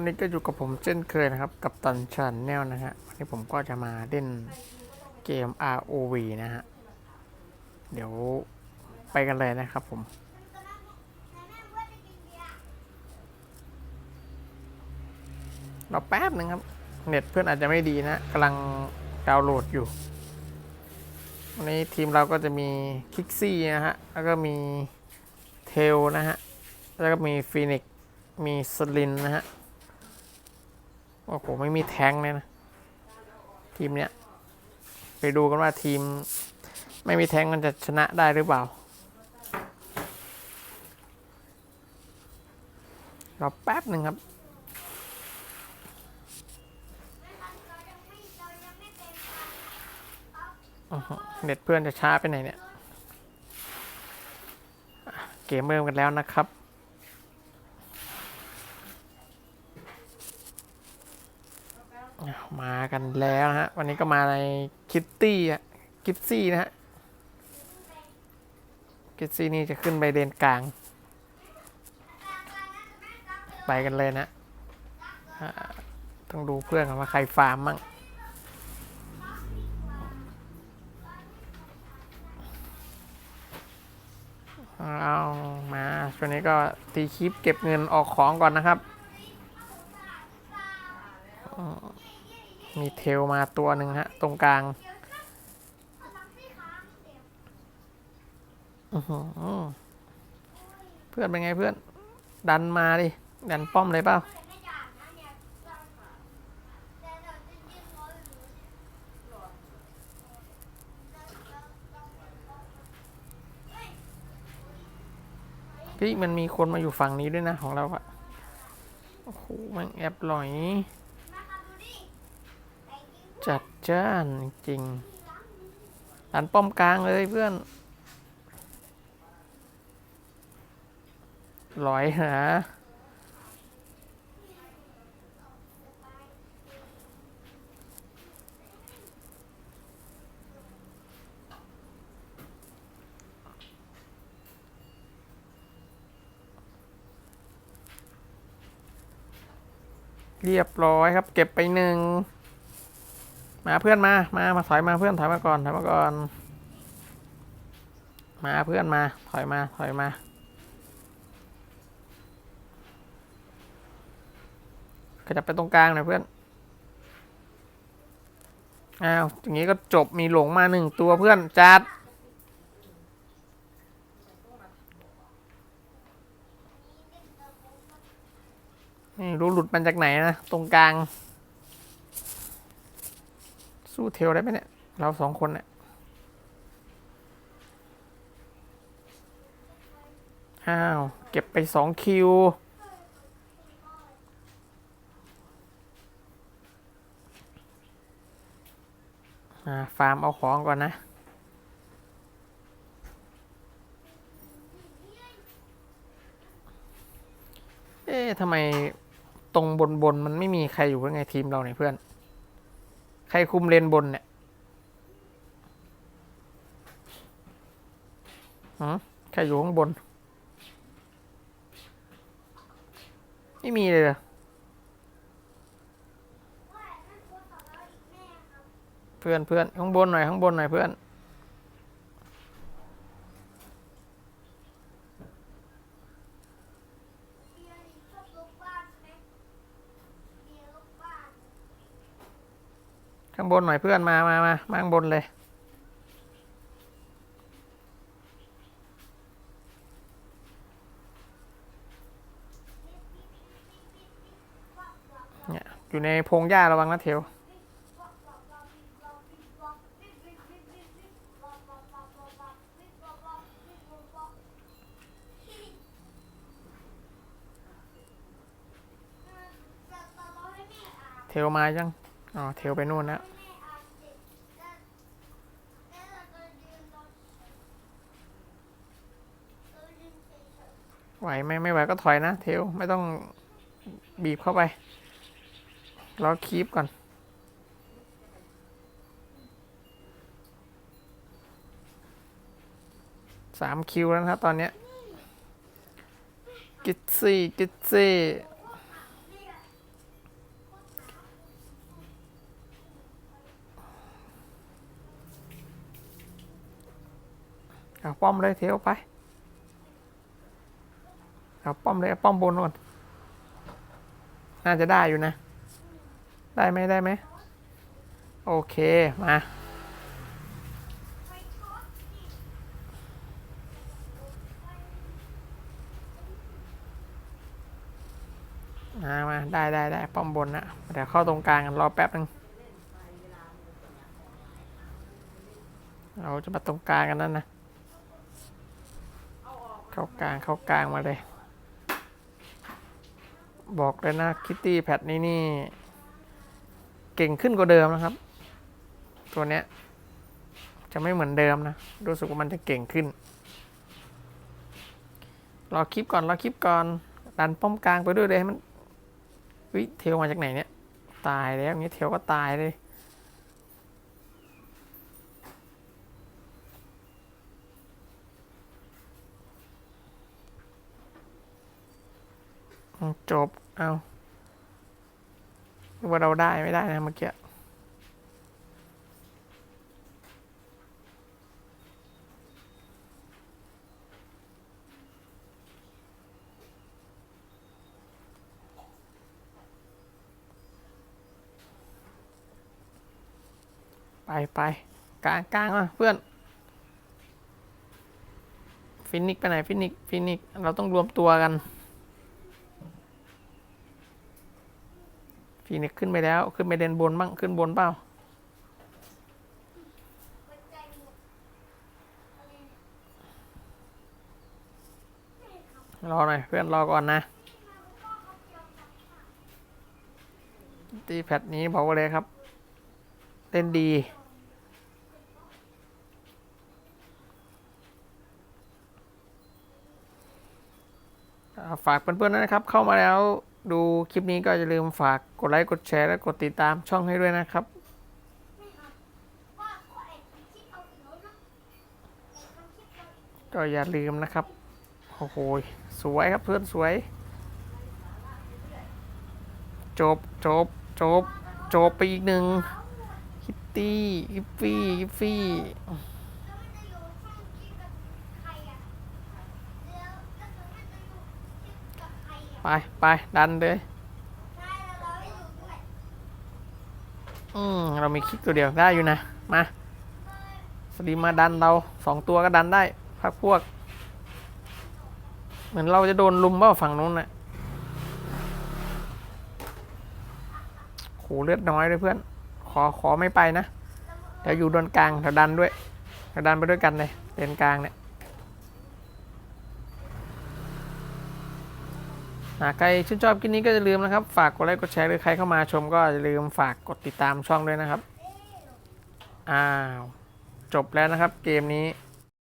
วันนี้ก็อยู่กับผมเช่นเคยนะครับ กับตันชันแนลนะฮะวันนี้ผมก็จะมาเล่นเกม ROV นะฮะ เดี๋ยวไปกันเลยนะครับผม เราแป๊บหนึ่งครับ เน็ตเพื่อนอาจจะไม่ดีนะกำลังดาวน์โหลดอยู่ วันนี้ทีมเราก็จะมีคิกซี่นะฮะ แล้วก็มีเทลนะฮะ แล้วก็มีฟีนิกซ์มีสลินนะฮะ โอ้โหไม่มีแทงเลยนะ ทีมเนี้ย ไปดูกันว่าทีม ไม่มีแทงมันจะชนะได้หรือเปล่ารอแป๊บหนึ่งครับเน็ตเพื่อนจะช้าไปไหนเนี่ย เกมเริ่มกันแล้วนะครับ อะ มากันแล้วนะฮะ วันนี้ก็มาในคิตตี้อะคิตซี่นะฮะคิตซี่นี่จะขึ้นไปเลนกลาง ไปกันเลยนะต้องดูเพื่อนว่าใครฟาร์มมั่งเอามาช่วงนี้ก็ตีคลิปเก็บเงินออกของก่อนนะครับ มีเทลมาตัวหนึ่งฮะ ตรงกลางเพื่อนเป็นไงเพื่อน ดันมาดิ ดันป้อมเลยเปล่าพี่มันมีคนมาอยู่ฝั่งนี้ด้วยนะของเราอะโอ้โหแมันแอบหลอย จ้านจริงดันป้อมกลางเลยเพื่อนลอยหาเรียบร้อยครับ เก็บไปหนึ่ง มาเพื่อนมา มา มาถอยมาเพื่อนถอยมาก่อนถอยมาก่อน มาเพื่อนมา ถอยมาถอยมา ขยับไปตรงกลางหน่อยเพื่อน อ้าวอย่างนี้ก็จบมีหลงมาหนึ่งตัวเพื่อนจัดนี่รู้หลุดมันจากไหนนะ ตรงกลาง สู้เทลได้ไหมเนี่ย เราสองคนเนี่ยอ้าว เก็บไปสองคิวอ่าฟาร์มเอาของก่อนนะเอ๊ะทำไมตรงบนบนมันไม่มีใครอยู่กันไงทีมเราเนี่ยเพื่อน ใครคุมเลนบนเนี่ยหืใครอยู่ข้างบน ไม่มีเลยเหรอเพื่อนเพื่อนข้างบนหน่อยข้างบนหน่อยเพื่อน ข้างบนหน่อยเพื่อนมามามามาข้างบนเลย เนี่ย อยู่ในพงหญ้าระวังนะเทวเทวมายัง อ๋อ เทวไปนู่นแล้วไหวไหมไม่ไหวก็ถอยนะ เทวไม่ต้องบีบเข้าไปรอคีปก่อน สามคิวแล้วนะตอนเนี้ยกิซี่กิซี่ เอาป้อมเลยเทวไปเอาป้อมเลยเอาป้อมบนก่อนน่าจะได้อยู่นะ ได้ไหมได้ไหมโอเค มามามาได้ได้ได้ป้อมบนนะเดี๋ยวเข้าตรงกลางกันรอแป๊บนึงเราจะมาตรงกลางกันนั่นนะ เข้ากลางเข้ากลางมาเลย บอกเลยนะคิตตี้แพดนี่นี่ เก่งขึ้นกว่าเดิมนะครับ ตัวเนี้ย จะไม่เหมือนเดิมนะ รู้สึกว่ามันจะเก่งขึ้น รอคลิปก่อน รอคลิปก่อน ดันป้อมกลางไปด้วยเลยให้มันวิเทลมาจากไหนเนี่ย ตายแล้วอย่างนี้เทลก็ตายเลย จบ เอาว่าเราได้ไม่ได้นะเมื่อกี้ไปไปกลางกลางอะเพื่อน ฟินิกไปไหน ฟินิกฟินิกเราต้องรวมตัวกัน ฟีนิกซ์ขึ้นไปแล้ว ขึ้นไปเดนบนบ้าง ขึ้นบนเปล่า รอหน่อย เพื่อนรอก่อนนะตีแพทนี้บอกว่าเลยครับ เล่นดี ฝากเพื่อนๆนะครับ เข้ามาแล้ว ดูคลิปนี้ก็อย่าลืมฝากกดไลค์กดแชร์และกดติดตามช่องให้ด้วยนะครับก็อย่าลืมนะครับ โอ้โห สวยครับเพื่อนสวย จบจบจบจบไปอีกหนึ่งคิตตี้กิฟฟี่กิฟฟี่ ไปไปดันเลยอืมเรามีคลิกตัวเดียวได้อยู่นะ มาสลีมมาดันเราสองตัวก็ดันได้พักพวก เหมือนเราจะโดนลุมเปล่าฝั่งนู้นนะ่ะโหเลือดน้อยเลยเพื่อน ขอขอไม่ไปนะ เดี๋ยวอยู่โดนกลางเดี๋ยวดันด้วยเดี๋ยวดันไปด้วยกันเลยเลนกลางเนี่ย หากใครชื่นชอบคลิปนี้ก็อย่าลืมนะครับ ฝากกดไลค์กดแชร์หรือใครเข้ามาชมก็อย่าลืมฝากกดติดตามช่องด้วยนะครับ อ้าว จบแล้วนะครับเกมนี้